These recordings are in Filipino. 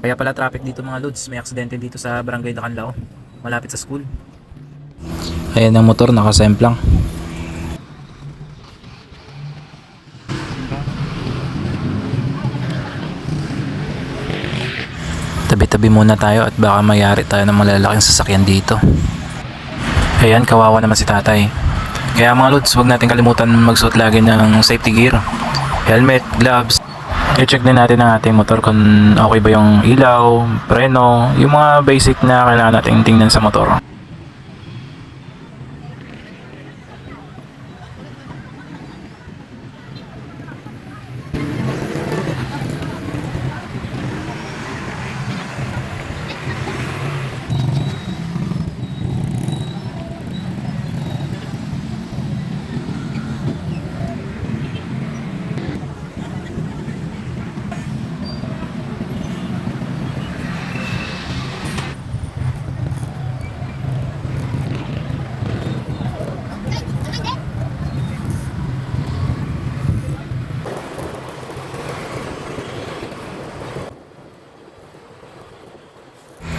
Kaya pala traffic dito mga lods, may aksidente dito sa Barangay Dacanlao, malapit sa school. Ayan ang motor, nakasemplang. Tabi-tabi muna tayo at baka mayari tayo ng malalaking sasakyan dito. Ayan, kawawa naman si tatay. Kaya mga lods, huwag natin kalimutan magsuot lagi ng safety gear. Helmet, gloves. I-check din natin ang ating motor kung okay ba yung ilaw, preno, yung mga basic na kailangan natin tingnan sa motor.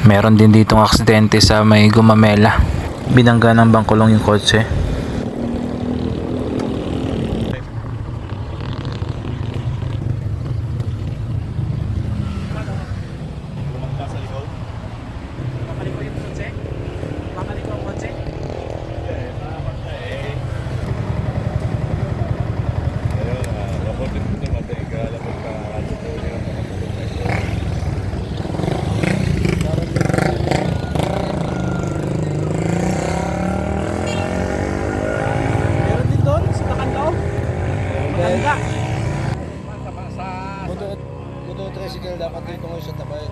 Meron din ditong aksidente sa may gumamela. Binangga ng bangkulong yung kotse. Maganda. Moto, moto tricycle dapat dito ngayon sa tabay.